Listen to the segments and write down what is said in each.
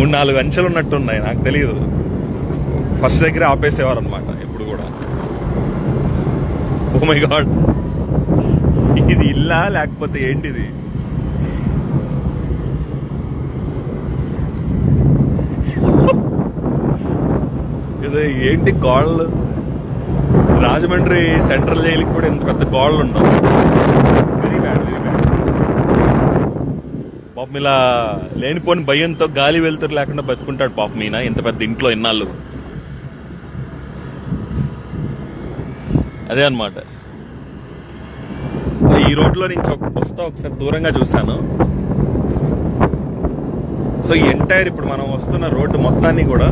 మూడు నాలుగు అంచెలు ఉన్నట్టున్నాయి నాకు తెలియదు ఫస్ట్ దగ్గర ఆపేసేవారు అనమాట ఎప్పుడు కూడా. ఓ మై గాడ్ ఇది ఇల్లా లేకపోతే ఏంటిది? ఇది ఏంటి గోడలు రాజమండ్రి సెంట్రల్ జైలుకి కూడా ఇంత పెద్ద గోడలు ఉండవు. వెరీ బ్యాడ్ వెరీ బ్యాడ్ పాపం ఇలా లేనిపోని భయంతో గాలి వెళ్తురు లేకుండా బతుకుంటాడు పాపం ఈయన. ఇంత పెద్ద ఇంట్లో ఇన్నాళ్ళు. అదే అన్నమాట. ఈ రోడ్లో నుంచి ఒక- వస్తా ఒకసారి దూరంగా చూశాను. సో ఈ ఎంటైర్ ఇప్పుడు మనం వస్తున్న రోడ్డు మొత్తాన్ని కూడా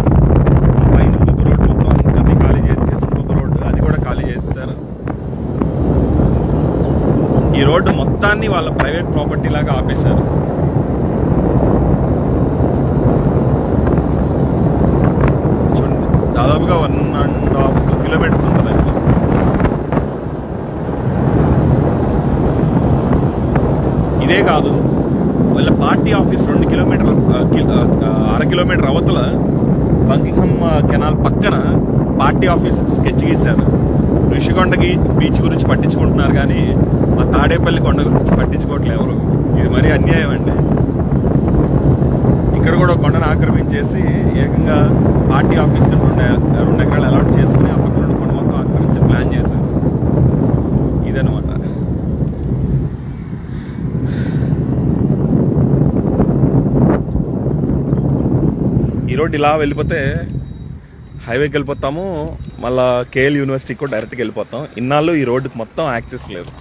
పైన ఇంకొక రోడ్డు మొత్తం అన్ని ఖాళీ చేసి ఇంకొక రోడ్డు. అది కూడా ఖాళీ చేస్తారు ఈ రోడ్డు మొత్తాన్ని వాళ్ళ ప్రైవేట్ ప్రాపర్టీ లాగా ఆపేశారు. చూడండి దాదాపుగా one and half two kilometres ఉంటుంది ఇదే కాదు వాళ్ళ పార్టీ ఆఫీస్ రెండు కిలోమీటర్ అర కిలోమీటర్ అవతల బంకింగ్హమ్ కెనాల్ పక్కన పార్టీ ఆఫీస్ స్కెచ్ గీశారు. ఋషికొండకి బీచ్ గురించి పట్టించుకుంటున్నారు కానీ మా తాడేపల్లి కొండ గురించి పట్టించుకోవట్లేదు ఎవరు. ఇది మరీ అన్యాయం అండి. ఇక్కడ కూడా కొండను ఆక్రమించేసి ఏకంగా పార్టీ ఆఫీస్ రెండు రెండు ఎకరాలు అలాట్ చేసుకుని ఆ పక్కన కొండ మొత్తం ఆక్రమించి ప్లాన్ చేశారు. ఇదనమాట ఈ రోడ్ ఇలా వెళ్ళిపోతే హైవేకి వెళ్ళిపోతాము. మళ్ళీ కేఎల్ యూనివర్సిటీకి కూడా డైరెక్ట్గా వెళ్ళిపోతాం. ఇన్నాళ్ళు ఈ రోడ్డుకి మొత్తం యాక్సెస్ లేదు.